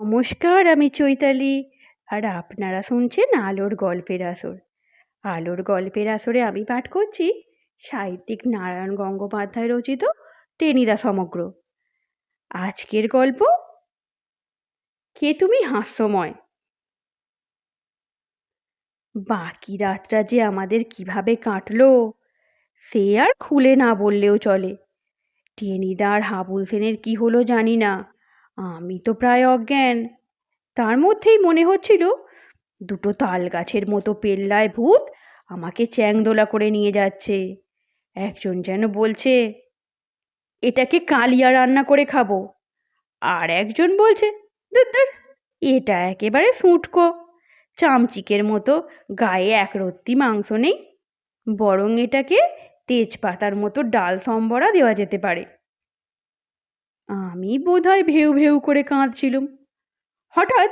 নমস্কার, আমি চৈতালি। আর আপনারা শুনছেন আলোর গল্পের আসর। আলোর গল্পের আসরে আমি পাঠ করছি সাহিত্যিক নারায়ণ গঙ্গোপাধ্যায় রচিত টেনিদা সমগ্র। আজকের গল্প, কে তুমি হাস্যময়? বাকি রাতটা যে আমাদের কীভাবে কাটলো, সে আর খুলে না বললেও চলে। টেনিদা আর হাবুল সেনের কি হলো জানি না। আমি তো প্রায় অজ্ঞান। তার মধ্যেই মনে হচ্ছিল, দুটো তাল গাছের মতো পেল্লায় ভূত আমাকে চ্যাংদোলা করে নিয়ে যাচ্ছে। একজন যেন বলছে, এটাকে কালিয়া রান্না করে খাব। আর একজন বলছে এটা একেবারে সুটকো। চামচিকের মতো গায়ে একরত্তি মাংস নেই, বরং এটাকে তেজপাতার মতো ডাল সম্বরা দেওয়া যেতে পারে। আমি বোধহয় ভেউ ভেউ করে কাঁদছিলুম। হঠাৎ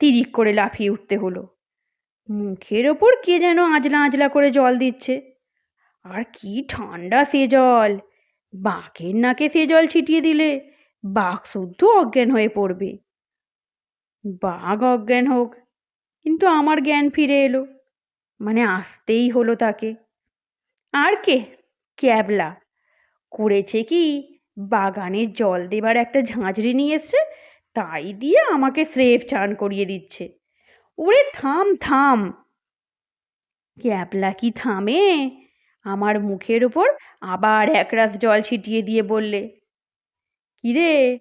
তিরিক করে লাফিয়ে উঠতে হলো। মুখের ওপর কে যেন আজলা আজলা করে জল দিচ্ছে। আর কি ঠান্ডা সে জল! বাঘের নাকে সে জল ছিটিয়ে দিলে বাঘ শুদ্ধ অজ্ঞান হয়ে পড়বে। বাঘ অজ্ঞান হোক, কিন্তু আমার জ্ঞান ফিরে এলো। মানে আসতেই হলো তাকে। আর কে? ক্যাবলা। করেছে কি? বাগানে জল দেবার একটা ঝাঁঝরি নিয়ে এসছে, তাই দিয়ে আমাকে স্রেফ চান করিয়ে দিচ্ছে। ওরে থাম থাম। ক্যাবলা কি থামে। আমার মুখের ওপর আবার একরাশ জল ছিটিয়ে দিয়ে বললে, কিরে,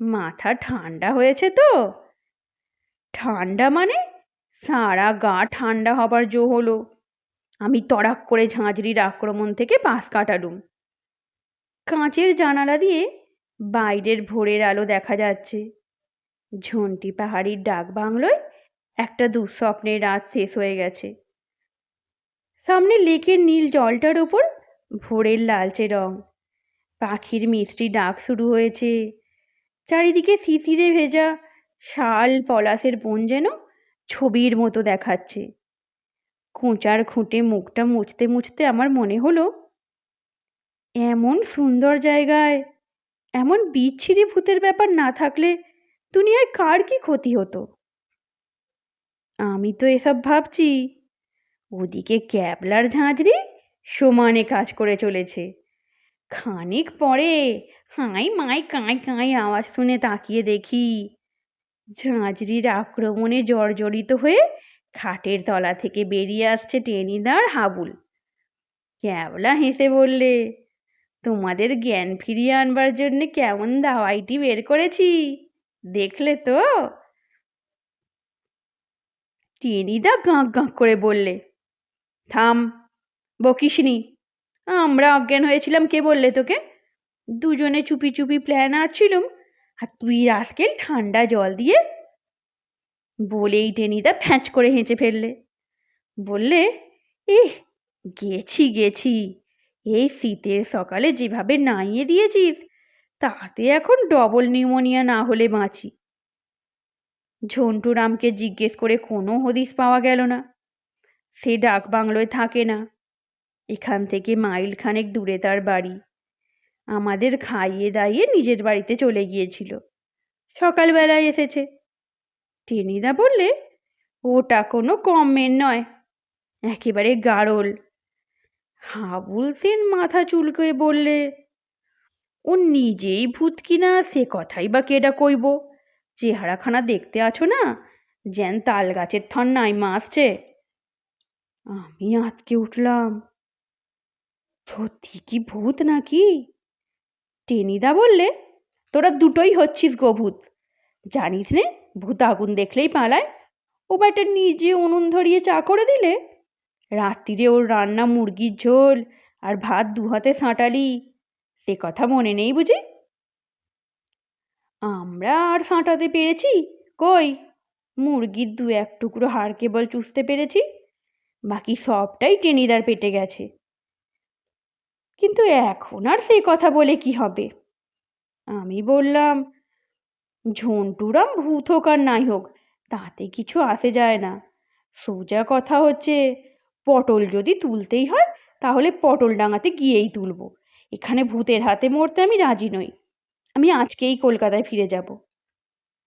মাথা ঠান্ডা হয়েছে তো? ঠান্ডা মানে? সারা গা ঠান্ডা হবার জো হলো। আমি তড়াক করে ঝাঁঝরির আক্রমণ থেকে পাশ কাটালুম। কাঁচের জানালা দিয়ে বাইরের ভোরের আলো দেখা যাচ্ছে। ঝন্টি পাহাড়ির ডাক বাংলোয় একটা দুঃস্বপ্নের রাত শেষ হয়ে গেছে। সামনে লেকের নীল জলটার ওপর ভোরের লালচে রং। পাখির মিষ্টি ডাক শুরু হয়েছে। চারিদিকে শিশিরে ভেজা শাল পলাশের বন যেন ছবির মতো দেখাচ্ছে। খোঁচার খুঁটে মুখটা মুছতে মুছতে আমার মনে হলো এমন সুন্দর জায়গায়, এমন বিচ্ছিরি ভূতের ব্যাপার না থাকলে দুনিয়ায় কার কি ক্ষতি হতো? আমি তো এসব ভাবছি, ওদিকে ক্যাবলার ঝাঁঝরি সমানে কাজ করে চলেছে। খানিক পরে হাই মাই কাঁই কাঁই আওয়াজ শুনে তাকিয়ে দেখি, ঝাঁঝরির আক্রমণে জর্জরিত হয়ে খাটের তলা থেকে বেরিয়ে আসছে টেনিদার হাবুল। ক্যাবলা হেসে বললে তোমাদের জ্ঞান ফিরিয়ে আনবার জন্যে কেমন দাওয়াইটি বের করেছি? দেখলে তো? টেনিদা গাঁক গাঁক করে বললে, থাম, বকিসনি, আমরা অজ্ঞান হয়েছিলাম, কে বললে তোকে? দুজনে চুপি চুপি প্ল্যান আটছিলুম, আর তুই রাস্কেল ঠান্ডা জল দিয়ে? বলেই টেনিদা ফ্যাঁচ করে হেঁচে ফেললে। বললে, এহ, গেছি গেছি এই শীতের সকালে যেভাবে নাইয়ে দিয়েছিস, তাতে এখন ডবল নিউমোনিয়া না হলে বাঁচি। ঝন্টুরামকে জিজ্ঞেস করে কোনো হদিস পাওয়া গেল না। সে ডাক বাংলোয় থাকে না। এখান থেকে মাইল খানেক দূরে তার বাড়ি। আমাদের খাইয়ে দাইয়ে নিজের বাড়িতে চলে গিয়েছিল। সকালবেলায় এসেছে। টেনিদা বললে, ওটা কোনো কমের নয়। একেবারে গাড়ল হাবুল সেন মাথা চুলকে বললে, ও নিজেই ভূত কিনা সে কথাই বা কেডা কইব? চেহারাখানা দেখতে আছো না? যেন তাল গাছের থন নাইমা আসছে আমি আটকে উঠলাম। সত্যি কি ভূত নাকি? টেনিদা বললে, তোরা দুটোই হচ্ছিস গো ভূত। জানিস নে, ভূত আগুন দেখলেই পালায়। ও ব্যাটা নিজে উনুন ধরিয়ে চা করে দিলে রাত্রিরে ওর রান্না, মুরগির ঝোল আর ভাত দু হাতে সাঁটালি, সে কথা মনে নেই বুঝি? আমরা আর সাঁটাতে পেরেছি? কই? মুরগির দু এক টুকরো হাড় কেবল চুষতে পেরেছি? বাকি সবটাই টেনিদার পেটে গেছে। কিন্তু এখন আর সে কথা বলে কি হবে? আমি বললাম, ঝন্টুরাম ভূত হোক আর নাই হোক, তাতে কিছু আসে যায় না। সোজা কথা হচ্ছে পটল যদি তুলতেই হয়, তাহলে পটল ডাঙাতে গিয়েই তুলব। এখানে ভূতের হাতে মরতে আমি রাজি নই। আমি আজকেই কলকাতায় ফিরে যাব।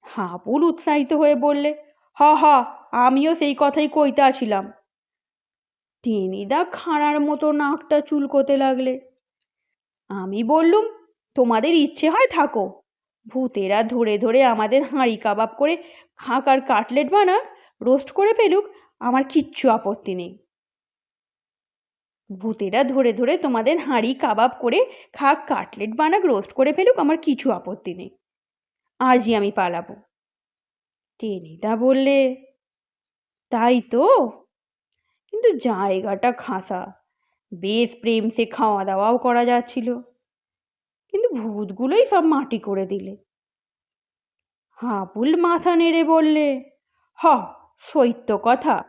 হাবুল উৎসাহিত হয়ে বললে, হ হ, আমিও সেই কথাই কইতে আছিলাম টেনিদা খাঁড়ার মতো নাকটা চুলকোতে লাগলে। আমি বললুম, তোমাদের ইচ্ছে হয় থাকো। ভূতেরা ধরে ধরে আমাদের হাঁড়ি কাবাব করে খাঁকার কাটলেট বানাক, রোস্ট করে ফেলুক, আমার কিচ্ছু আপত্তি নেই। ভূতেরা ধরে ধরে তোমাদের হাঁড়ি, কাবাব করে খাক, কাটলেট বানাক, রোস্ট করে ফেলুক, আমার কিছু আপত্তি নেই। আজই আমি পালাবো। টেনিদা বললে, তাই তো? কিন্তু জায়গাটা খাসা। বেশ প্রেম সে খাওয়া দাওয়াও করা যাচ্ছিল। কিন্তু ভূতগুলোই সব মাটি করে দিলে। হাবুল মাথা নেড়ে বললে, হ, সৈত্য কথা।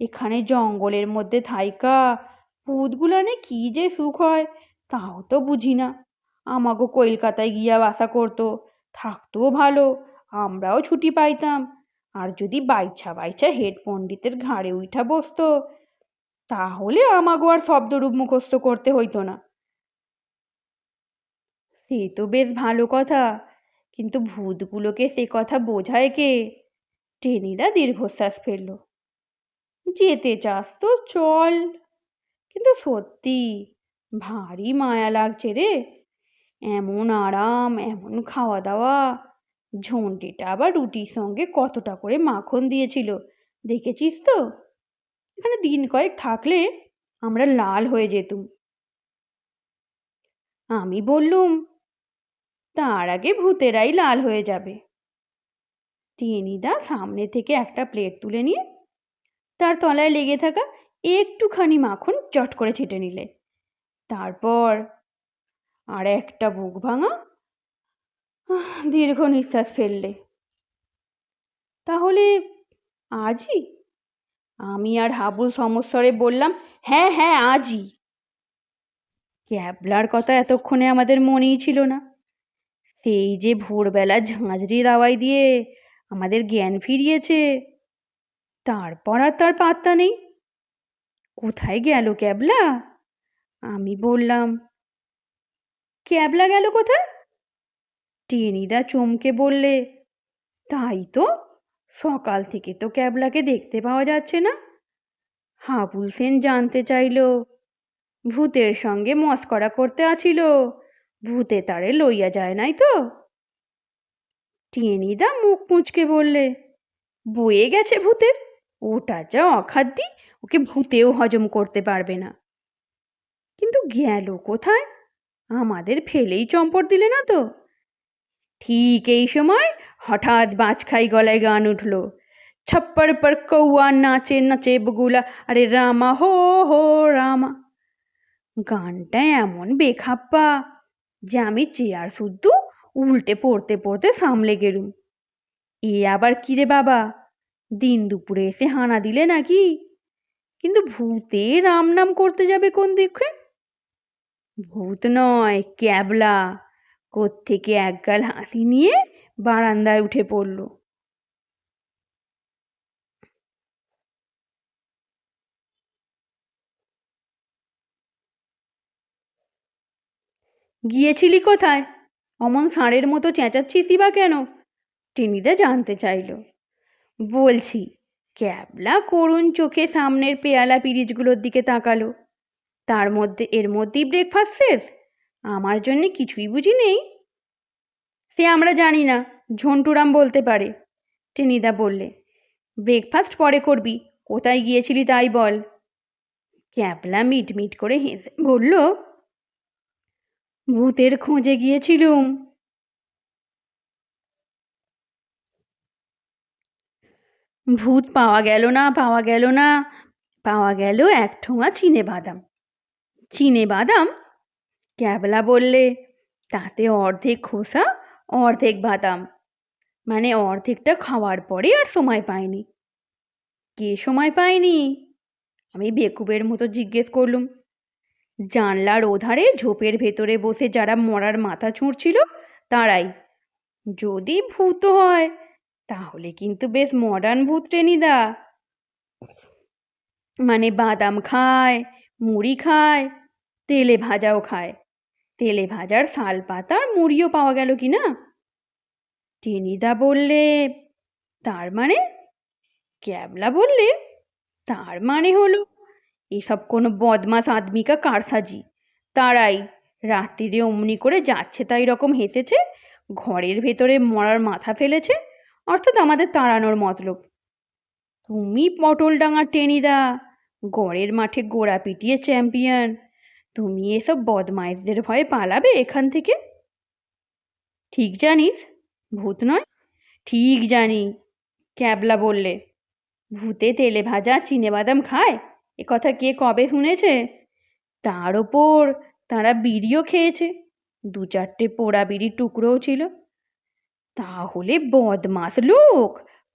এখানে জঙ্গলের মধ্যে থাইকা ভূতগুলানে কি যে সুখ হয়, তাও তো বুঝি না। আমাগো কলকাতায় গিয়া বাসা করতো, থাকতেও ভালো, আমরাও ছুটি পাইতাম। আর যদি বাইছা বাইছা হেড পণ্ডিতের ঘাড়ে উঠা বসতো, তাহলে আমাগো আর শব্দরূপ মুখস্থ করতে হইতো না। সে তো বেশ ভালো কথা, কিন্তু ভূতগুলোকে সে কথা বোঝায় কে? টেনিদা দীর্ঘশ্বাস ফেলল। যেতে চাস তো চল কিন্তু সত্যি ভারী মায়া লাগছে রে। এমন আরাম, এমন খাওয়া দাওয়া ঝন্টিটা আবার রুটির সঙ্গে কতটা করে মাখন দিয়েছিল, দেখেছিস তো? এখানে দিন কয়েক থাকলে আমরা লাল হয়ে যেতুম। আমি বললুম, তার আগে ভূতেরাই লাল হয়ে যাবে। টেনিদা সামনে থেকে একটা প্লেট তুলে নিয়ে তার তলায় লেগে থাকা একটুখানি মাখন চট করে ছেটে নিলে। তারপর আর একটা বুক ভাঙা দীর্ঘ নিঃশ্বাস ফেললে। তাহলে আজই? আমি আর হাবুল সমস্বরে বললাম হ্যাঁ হ্যাঁ আজই। ক্যাবলার কথা এতক্ষণে আমাদের মনেই ছিল না। সেই যে ভোরবেলা ঝাঁঝরি দাওয়াই দিয়ে আমাদের জ্ঞান ফিরিয়েছে, তারপর আর তার পাত্তা নেই। কোথায় গেল ক্যাবলা? আমি বললাম, ক্যাবলা গেল কোথায়? টেনিদা চমকে বললে, তাই তো, সকাল থেকে তো ক্যাবলাকে দেখতে পাওয়া যাচ্ছে না। হাবুল সেন জানতে চাইল, ভূতের সঙ্গে মস্করা করতে আছিল, ভূতে তারে লইয়া যায় নাই তো? টেনিদা মুখ মুচকে বললে, বয়ে গেছে ভূতের, ওটা যা অখাদ্যি? ওকে ভূতেও হজম করতে পারবে না। কিন্তু গেল কোথায়? আমাদের ফেলেই চম্পট দিলে না তো। ঠিক এই সময় হঠাৎ বাঁচখাই গলায় গান উঠল। ছপ্পর পর কৌয়া নাচে নাচে বগুলা, আরে রামা, হো হো, রামা। গানটা এমন বেখাপ্পা যে আমি চেয়ার শুদ্ধ উল্টে পড়তে পড়তে সামলে গেলুম। এ আবার কিরে বাবা? দিন দুপুরে এসে হানা দিলে নাকি? কিন্তু ভূতে রাম নাম করতে যাবে কোন দিকে? ভূত নয়, ক্যাবলা। কোত্থেকে একগাল হাতি নিয়ে বারান্দায় উঠে পড়ল। গিয়েছিলি কোথায়? অমন ষাঁড়ের মতো চেঁচাচ্ছিসই বা কেন? টেনিদা জানতে চাইল। বলছি ক্যাবলা করুণ চোখে সামনের পেয়ালা পিরিচগুলোর দিকে তাকালো। তার মধ্যে, এর মধ্যেই ব্রেকফাস্ট শেষ? আমার জন্যে কিছুই বুঝি নেই। সে আমরা জানি না, ঝন্টুরাম বলতে পারে। টেনিদা বললে ব্রেকফাস্ট পরে করবি, কোথায় গিয়েছিলি তাই বল। ক্যাবলা মিট মিট করে হেসে বলল, ভূতের খোঁজে গিয়েছিলুম। ভূত পাওয়া গেল না, পাওয়া গেল না। পাওয়া গেল এক ঠোঙা চিনে বাদাম। চিনে বাদাম? ক্যাবলা বললে, তাতে অর্ধেক খোসা, অর্ধেক বাদাম। মানে অর্ধেকটা খাওয়ার পরে আর সময় পায়নি কে সময় পায়নি? আমি বেকুবের মতো জিজ্ঞেস করলুম। জানলার ওধারে ঝোপের ভেতরে বসে যারা মরার মাথা ছুঁড়ছিল, তারাই। যদি ভূত হয় তাহলে কিন্তু বেশ মডার্ন ভূত টেনিদা মানে বাদাম খায়, মুড়ি খায়, তেলে ভাজাও খায়। তেলে ভাজার শাল পাতার মুড়িও পাওয়া গেল কি না? টেনিদা বললে, তার মানে? ক্যাবলা বললে, তার মানে হলো, এসব কোনো বদমাস আদমিকা কারসাজি। তারাই রাত্রিরে অমনি করে যাচ্ছে তাই রকম হেসেছে ঘরের ভেতরে মরার মাথা ফেলেছে অর্থাৎ আমাদের তাড়ানোর মতলব। তুমি পটলডাঙার টেনিদা, গড়ের মাঠে গোড়া পিটিয়ে চ্যাম্পিয়ন। তুমি এসব বদমাইশদের ভয়ে পালাবে এখান থেকে? ঠিক জানিস, ভূত নয়? ঠিক জানি, ক্যাবলা বললে। ভূতে তেলে ভাজা বাদাম খায়? এ কথা কে কবে শুনেছে? তার ওপর তারা বিড়িও খেয়েছে। দু চারটে পোড়া বিড়ির টুকরোও ছিল। তাহলে বদমাস লোক।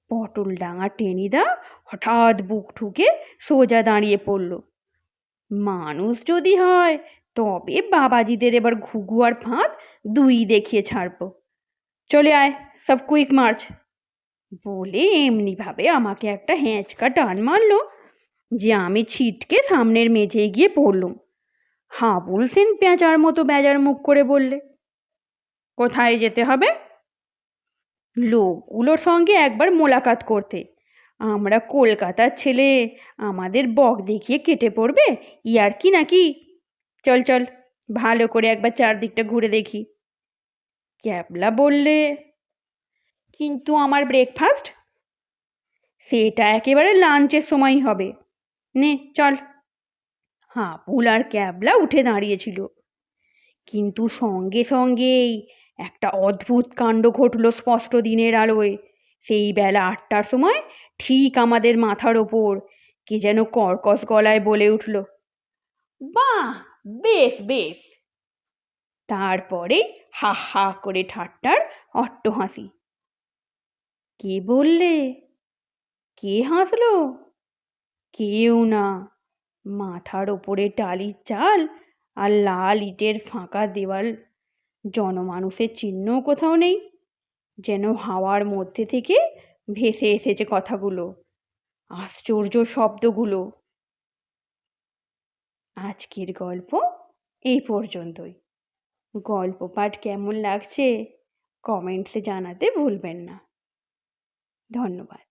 পটল ডাঙা টেনিদা হঠাৎ বুক ঠুকে সোজা দাঁড়িয়ে পড়ল। মানুষ যদি হয়, তবে বাবাজিদের এবার ঘুঘু আর ফাঁদ দুই দেখিয়ে ছাড়বো। চলে আয়, সব কুইক মার্চ। বলে এমনিভাবে আমাকে একটা হ্যাঁচকা টান মারলো, যে আমি ছিটকে সামনের মেঝে গিয়ে পড়লুম। হাবুল সেন পেঁচার মতো বেজার মুখ করে বললে, কোথায় যেতে হবে? লোকগুলোর সঙ্গে একবার মোলাকাত করতে। আমরা কলকাতার ছেলে, আমাদের বক দেখিয়ে কেটে পড়বে ইয়ার কি নাকি? চল চল, ভালো করে একবার চারদিকটা ঘুরে দেখি। ক্যাবলা বললে, কিন্তু আমার ব্রেকফাস্ট সেটা একেবারে লাঞ্চের সময়ই হবে। নে, চল। হাপুল আর ক্যাবলা উঠে দাঁড়িয়েছিল। কিন্তু সঙ্গে সঙ্গেই একটা অদ্ভুত কাণ্ড ঘটল স্পষ্ট দিনের আলোয়। সেই বেলা আটটার সময় ঠিক আমাদের মাথার ওপর, কে যেন কর্কশ গলায় বলে উঠল, বাহ, বেশ বেশ। তারপরে হা হা করে ঠাট্টার অট্ট হাসি। কে বললে? কে হাসলো? কেউ না। মাথার ওপরে টালির চাল আর লাল ইটের ফাঁকা দেওয়াল জনমানুষের চিহ্নও কোথাও নেই। যেন হাওয়ার মধ্যে থেকে ভেসে এসেছে কথাগুলো। আশ্চর্য শব্দগুলো। আজকের গল্প এই পর্যন্তই। গল্প পাঠ কেমন লাগছে? কমেন্টসে জানাতে ভুলবেন না। ধন্যবাদ।